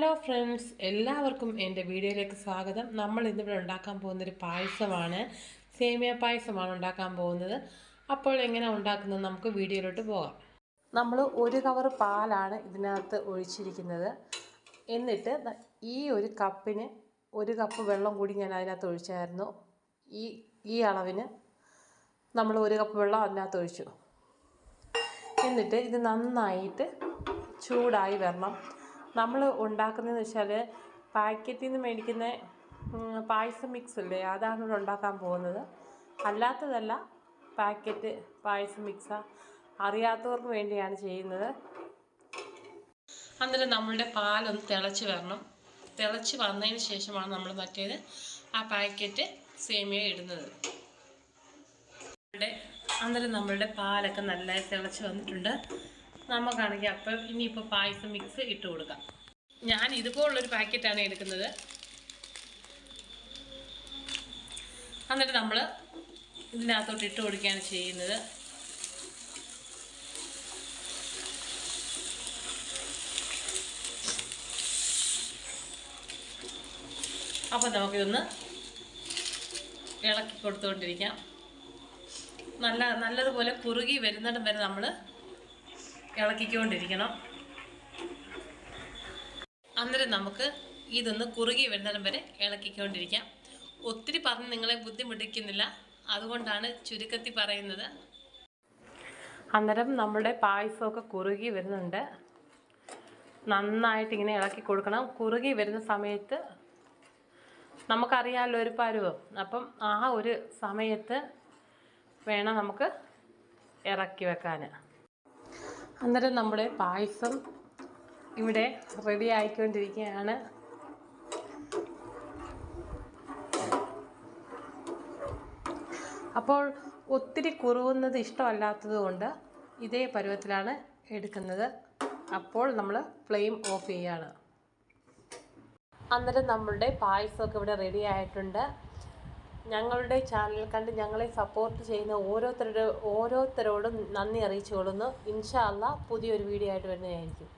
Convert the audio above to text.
എല്ലാവർക്കും എന്റെ വീഡിയോയിലേക്ക് സ്വാഗതം. നമ്മൾ ഇന്നിവിടെ ഉണ്ടാക്കാൻ പോകുന്നൊരു പായസമാണ്. സേമിയ പായസമാണ് ഉണ്ടാക്കാൻ പോകുന്നത്. അപ്പോൾ എങ്ങനെ ഉണ്ടാക്കുന്നത് നമുക്ക് വീഡിയോയിലോട്ട് പോകാം. നമ്മൾ ഒരു കവർ പാലാണ് ഇതിനകത്ത് ഒഴിച്ചിരിക്കുന്നത്. എന്നിട്ട് ഈ ഒരു കപ്പിന് ഒരു കപ്പ് വെള്ളം കൂടി ഞാൻ അതിനകത്ത് ഒഴിച്ചായിരുന്നു. ഈ ഈ അളവിന് നമ്മൾ ഒരു കപ്പ് വെള്ളം അതിനകത്ത് ഒഴിച്ചു. എന്നിട്ട് ഇത് നന്നായിട്ട് ചൂടായി വരണം. നമ്മൾ ഉണ്ടാക്കുന്നതെന്ന് വെച്ചാൽ പാക്കറ്റിൽ നിന്ന് മേടിക്കുന്ന പായസം മിക്സ് ഇല്ലേ? അതാണ് ഇവിടെ ഉണ്ടാക്കാൻ പോകുന്നത്. അല്ലാത്തതല്ല പാക്കറ്റ് പായസം മിക്സ അറിയാത്തവർക്ക് വേണ്ടിയാണ് ചെയ്യുന്നത്. അന്നേരം നമ്മളുടെ പാലൊന്ന് തിളച്ച് വരണം. തിളച്ച് വന്നതിന് ശേഷമാണ് നമ്മൾ മറ്റേത് ആ പാക്കറ്റ് സേമിയ ഇടുന്നത്. അന്നേരം നമ്മളുടെ പാലൊക്കെ നല്ലതായി തിളച്ച് വന്നിട്ടുണ്ട്. നമുക്കാണെങ്കിൽ അപ്പം ഇനിയിപ്പോൾ പായസം മിക്സ് ഇട്ട് കൊടുക്കാം. ഞാൻ ഇതുപോലുള്ളൊരു പാക്കറ്റാണ് എടുക്കുന്നത്. എന്നിട്ട് നമ്മൾ ഇതിനകത്തോട്ട് ഇട്ട് കൊടുക്കുകയാണ് ചെയ്യുന്നത്. അപ്പോൾ നമുക്കിതൊന്ന് ഇളക്കി കൊടുത്തുകൊണ്ടിരിക്കാം. നല്ല നല്ലതുപോലെ കുറുകി വരുന്നിടം വരെ നമ്മൾ ഇളക്കിക്കൊണ്ടിരിക്കണം. അന്നേരം നമുക്ക് ഇതൊന്ന് കുറുകി വരുന്നിടം വരെ ഇളക്കിക്കൊണ്ടിരിക്കാം. ഒത്തിരി പറഞ്ഞ് നിങ്ങളെ ബുദ്ധിമുട്ടിക്കുന്നില്ല. അതുകൊണ്ടാണ് ചുരുക്കത്തിൽ പറയുന്നത്. അന്നേരം നമ്മുടെ പായസമൊക്കെ കുറുകി വരുന്നുണ്ട്. നന്നായിട്ട് ഇങ്ങനെ ഇളക്കി കൊടുക്കണം. കുറുകി വരുന്ന സമയത്ത് നമുക്കറിയാമല്ലോ ഒരു പരുവം. അപ്പം ആ ഒരു സമയത്ത് വേണം നമുക്ക് ഇറക്കി വെക്കാൻ. അന്നേരം നമ്മുടെ പായസം ഇവിടെ റെഡി ആയിക്കൊണ്ടിരിക്കുകയാണ്. അപ്പോൾ ഒത്തിരി കുറുവുന്നത് ഇഷ്ടമല്ലാത്തതുകൊണ്ട് ഇതേ പരുവത്തിലാണ് എടുക്കുന്നത്. അപ്പോൾ നമ്മൾ ഫ്ലെയിം ഓഫ് ചെയ്യാണ്. അന്നേരം നമ്മളുടെ പായസമൊക്കെ ഇവിടെ റെഡി ആയിട്ടുണ്ട്. ഞങ്ങളുടെ ചാനൽ കണ്ട് ഞങ്ങളെ സപ്പോർട്ട് ചെയ്യുന്ന ഓരോരുത്തരുടെ ഓരോരുത്തരോടും നന്ദി അറിയിച്ചുകൊള്ളുന്നു. ഇൻഷാ അല്ലാ പുതിയൊരു വീഡിയോ ആയിട്ട് വരുന്നതായിരിക്കും.